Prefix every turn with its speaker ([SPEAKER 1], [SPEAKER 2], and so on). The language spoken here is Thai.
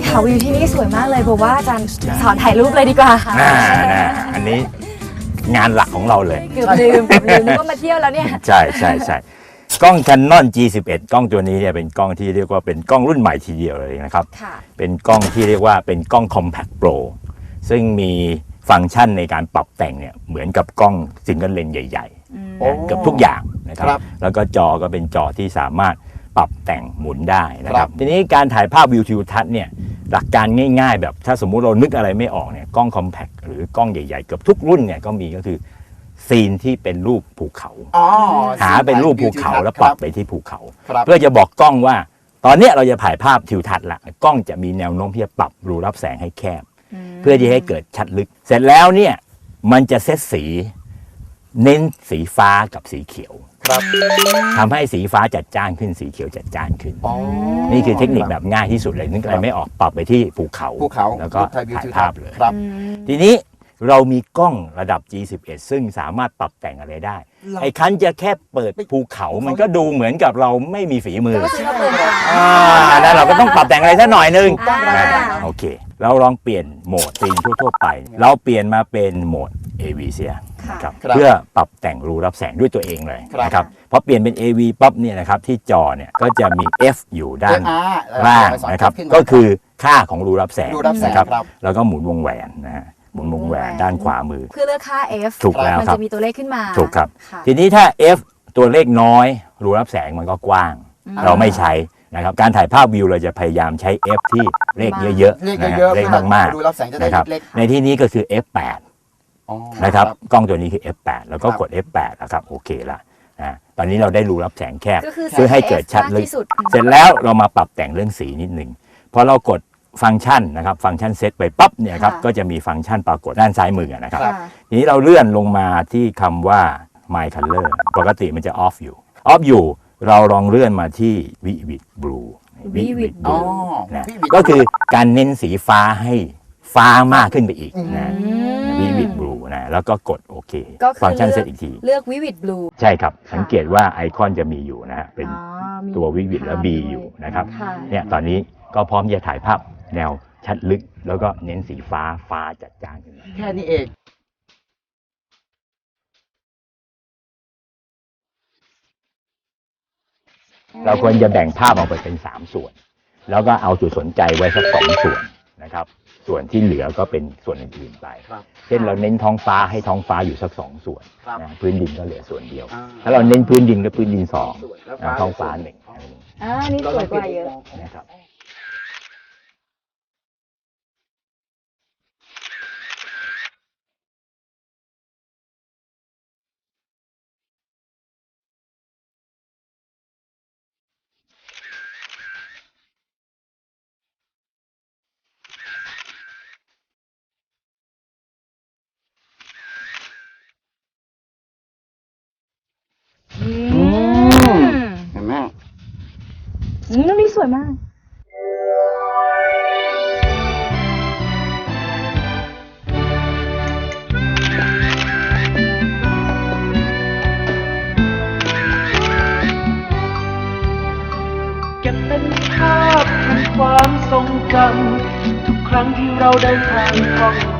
[SPEAKER 1] ย์ค่ะวิวที่นี่สวยมากเลยบอกว่าอาจารย์สอนถ่ายรูปเลยดีกว่าค่ะ
[SPEAKER 2] น่าน่าอันนี้งานหลักของเราเลย
[SPEAKER 1] เกือบลืมเกือบลืมนึกว่ามาเที่ยวแล้วเนี่ย
[SPEAKER 2] ใช่ใช่ใช่กล้อง Canon G11 กล้องตัวนี้เนี่ยเป็นกล้องที่เรียกว่าเป็นกล้องรุ่นใหม่ทีเดียวเลยนะครับ
[SPEAKER 1] ค่ะ
[SPEAKER 2] เป็นกล้องที่เรียกว่าเป็นกล้อง Compact Pro ซึ่งมีฟังก์ชันในการปรับแต่งเนี่ยเหมือนกับกล้องซิงเกิลเลนใหญ่
[SPEAKER 3] โอ้
[SPEAKER 2] ๆเกือบทุกอย่างนะครับ
[SPEAKER 3] ครับ
[SPEAKER 2] แล้วก็จอก็เป็นจอที่สามารถปรับแต่งหมุนได้นะค
[SPEAKER 3] ครั
[SPEAKER 2] รับบทีนี้การถ่ายภาพวิวทิวทัศน์เนี่ย หลักการง่ายๆ แบบถ้าสมมุติเรานึกอะไรไม่ออกเนี่ยกล้อง Compact หรือกล้องใหญ่ๆ เกือบทุกรุ่นเนี่ยก็มีก็คือซีนที่เป็นรูปภูเขา
[SPEAKER 3] อ๋อ
[SPEAKER 2] หาเป็นรูปภูเขาแล้วปรับไปที่ภูเขา
[SPEAKER 3] ครับ
[SPEAKER 2] เพื่อจะบอกกล้องว่า ตอนเนี้ยเราจะถ่ายภาพทิวทัศน์ละกล้องจะมีแนวโน้มที่จะปรับรูรับแสงให้แคบ เพื่อที่ให้เกิดชัดลึก เสร็จแล้วเนี่ยมันจะเซตสี เน้นสีฟ้ากับสีเขียว
[SPEAKER 3] ครับ
[SPEAKER 2] ทำให้สีฟ้าจัดจ้านขึ้นสีเขียวจัดจ้านขึ้น
[SPEAKER 3] อ๋อ
[SPEAKER 2] นี่คือเทคนิคแบบง่ายที่สุดเลยนึกอะไรไม่ออกปรับไปที่ภูเขา
[SPEAKER 3] ภูเขา
[SPEAKER 2] แล้วก็
[SPEAKER 3] ถ่ายวิว
[SPEAKER 2] ถ่าย
[SPEAKER 3] ทิว
[SPEAKER 2] ภา
[SPEAKER 3] ทั
[SPEAKER 2] พ
[SPEAKER 3] ศน์
[SPEAKER 2] เลย
[SPEAKER 3] ครับ
[SPEAKER 2] ทีนี้เรามีกล้องระดับ G11 ซึ่งสามารถปรับแต่งอะไรได้ ไอ้คันจะแค่เปิดภูเขามันก็ดูเหมือนกับเราไม่มีฝีมือ
[SPEAKER 1] ก็คือเราเปิด
[SPEAKER 2] อ่าแล้วเราก็ต้องปรับแต่งอะไรสักหน่อยนึง
[SPEAKER 1] อ่า
[SPEAKER 2] นะโอเค เราลองเปลี่ยนโหมดซีนทั่วๆไป เราเปลี่ยนมาเป็นโหมด AV เสียนะครับ
[SPEAKER 3] ครับ
[SPEAKER 2] เพื่อปรับแต่งรูรับแสงด้วยตัวเองเลย
[SPEAKER 3] ครับ
[SPEAKER 2] นะครับพอเปลี่ยนเป็น AV ปั๊บเนี่ยนะครับที่จอเนี่ยก็จะมี F อยู่ด้าน
[SPEAKER 3] อ่า
[SPEAKER 2] ล่าง
[SPEAKER 3] เอสอ
[SPEAKER 2] นะครับ
[SPEAKER 3] ขึ้นมา
[SPEAKER 2] ก็คือค่าของรูรับแสง
[SPEAKER 3] รูรับแสง
[SPEAKER 2] นะครับ
[SPEAKER 3] ครับ
[SPEAKER 2] แล้วก็หมุนวงแหวนนะฮะหมุนวงแหวนด้านขวามือ
[SPEAKER 1] เพื่อเลือกค่า F
[SPEAKER 2] ถูกแล้ว
[SPEAKER 1] มัน
[SPEAKER 2] ครับ
[SPEAKER 1] จะมีตัวเลขขึ้นมา
[SPEAKER 2] ถูกครับะทีนี้ถ้า F ตัวเลขน้อย รูรับแสงมันก็กว้าง เราไม่ใช้นะครับการถ่ายภาพวิวเราจะพยายามใช้ F ที่เลขเยอะ
[SPEAKER 3] เลข
[SPEAKER 2] ๆนะฮะ
[SPEAKER 3] เยอะๆ
[SPEAKER 2] เลขมาก
[SPEAKER 3] ดูรับแสงจะได้
[SPEAKER 2] ๆนะครับ
[SPEAKER 3] เล็ก
[SPEAKER 2] ในที่นี้ก็คือ F8
[SPEAKER 3] ๆอ๋อ
[SPEAKER 2] นะครับ กล้องตัวนี้คือ F8 แล้วก็
[SPEAKER 3] ครับ
[SPEAKER 2] กด F8 นะครับโอเคละนะตอนนี้เราได้รูรับแสงแคบ
[SPEAKER 1] ก็คือ
[SPEAKER 2] เพื่อให้เกิดชัด
[SPEAKER 1] มาก
[SPEAKER 2] ลึก
[SPEAKER 1] ที่สุด
[SPEAKER 2] เสร็จแล้วเรามาปรับแต่งเรื่องสีนิดหนึ่งพอเรากดฟังก์ชันนะครับ ฟังก์ชันเซตไปปั๊บเนี่ยครับ
[SPEAKER 1] ค่ะ
[SPEAKER 2] ก็จะมีฟังก์ชันปรากฏด้านซ้ายมือนะครับ
[SPEAKER 3] ครับ
[SPEAKER 1] ค่ะ
[SPEAKER 2] ทีนี้เราเลื่อนลงมาที่คำว่า my color ปกติมันจะ off อยู่ off อยู่เราลองเลื่อนมาที่ vivid blue
[SPEAKER 1] Vivid
[SPEAKER 3] อ๋อ
[SPEAKER 2] นะ
[SPEAKER 3] Vivid
[SPEAKER 2] ก็คือการเน้นสีฟ้าให้ฟ้ามากขึ้นไปอีกนะ
[SPEAKER 1] อืม
[SPEAKER 2] vivid blue นะ แล้วก็กดโอเค
[SPEAKER 1] ก็คือ
[SPEAKER 2] ฟังก์ชันเซตอีกที
[SPEAKER 1] เลือก Vivid Blue
[SPEAKER 2] ใช่ครับสังเกตว่าไอคอนจะมีอยู่นะฮะเป็น
[SPEAKER 1] อ๋อมี
[SPEAKER 2] ตัว vivid และ B
[SPEAKER 1] ภาพ
[SPEAKER 2] อยู่นะครับ
[SPEAKER 1] ค่ะ
[SPEAKER 2] เนี่ยตอนนี้ก็พร้อมจะถ่ายภาพแนวชัดลึก แล้วก็เน้นสีฟ้าฟ้าจัดจ้านขึ้นมา
[SPEAKER 3] แค่นี้เอง
[SPEAKER 2] เราควรจะแบ่งภาพออกไปเป็น 3 ส่วน แล้วก็เอาจุดสนใจไว้สักสองส่วน นะครับ ส่วนที่เหลือก็เป็นส่วนอื่นๆไป
[SPEAKER 3] ครับ
[SPEAKER 2] เช่นเราเน้นท้องฟ้าให้ท้องฟ้าอยู่สักสองส่วน
[SPEAKER 3] ครับ
[SPEAKER 2] นะพื้นดินก็เหลือส่วนเดียว
[SPEAKER 3] อ่า
[SPEAKER 2] ถ้าเราเน้นพื้นดินก็พื้นดินสอง
[SPEAKER 3] ส่วนแล้ว
[SPEAKER 2] นะท้องฟ้าหนึ่ง
[SPEAKER 1] อ่านี่สวยกว่าเยอะ
[SPEAKER 2] นะครับ
[SPEAKER 1] อืม
[SPEAKER 3] นี่
[SPEAKER 1] สวยมาก
[SPEAKER 4] เก็บเป็นภาพแห่งความทรงจำทุกครั้งที่เราเดินทางท่อง